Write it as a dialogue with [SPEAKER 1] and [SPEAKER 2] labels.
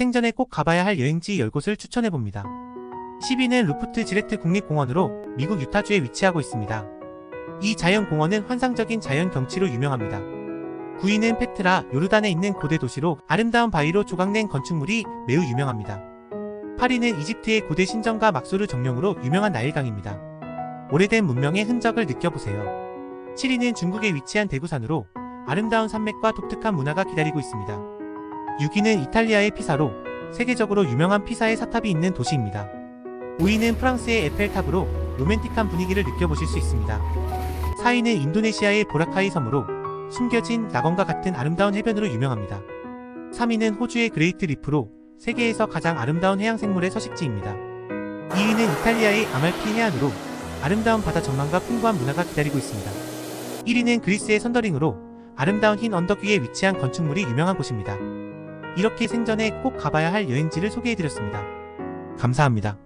[SPEAKER 1] 생전에 꼭 가봐야 할 여행지 10곳을 추천해봅니다. 10위는 루프트 지레트 국립공원으로 미국 유타주에 위치하고 있습니다. 이 자연공원은 환상적인 자연 경치로 유명합니다. 9위는 페트라, 요르단에 있는 고대 도시로 아름다운 바위로 조각낸 건축물이 매우 유명합니다. 8위는 이집트의 고대 신전과 막소르 정령으로 유명한 나일강입니다. 오래된 문명의 흔적을 느껴보세요. 7위는 중국에 위치한 대구산으로 아름다운 산맥과 독특한 문화가 기다리고 있습니다. 6위는 이탈리아의 피사로 세계적으로 유명한 피사의 사탑이 있는 도시입니다. 5위는 프랑스의 에펠탑으로 로맨틱한 분위기를 느껴보실 수 있습니다. 4위는 인도네시아의 보라카이 섬으로 숨겨진 낙원과 같은 아름다운 해변으로 유명합니다. 3위는 호주의 그레이트 리프로 세계에서 가장 아름다운 해양 생물의 서식지입니다. 2위는 이탈리아의 아말피 해안으로 아름다운 바다 전망과 풍부한 문화가 기다리고 있습니다. 1위는 그리스의 선더링으로 아름다운 흰 언덕 위에 위치한 건축물이 유명한 곳입니다. 이렇게 생전에 꼭 가봐야 할 여행지를 소개해드렸습니다. 감사합니다.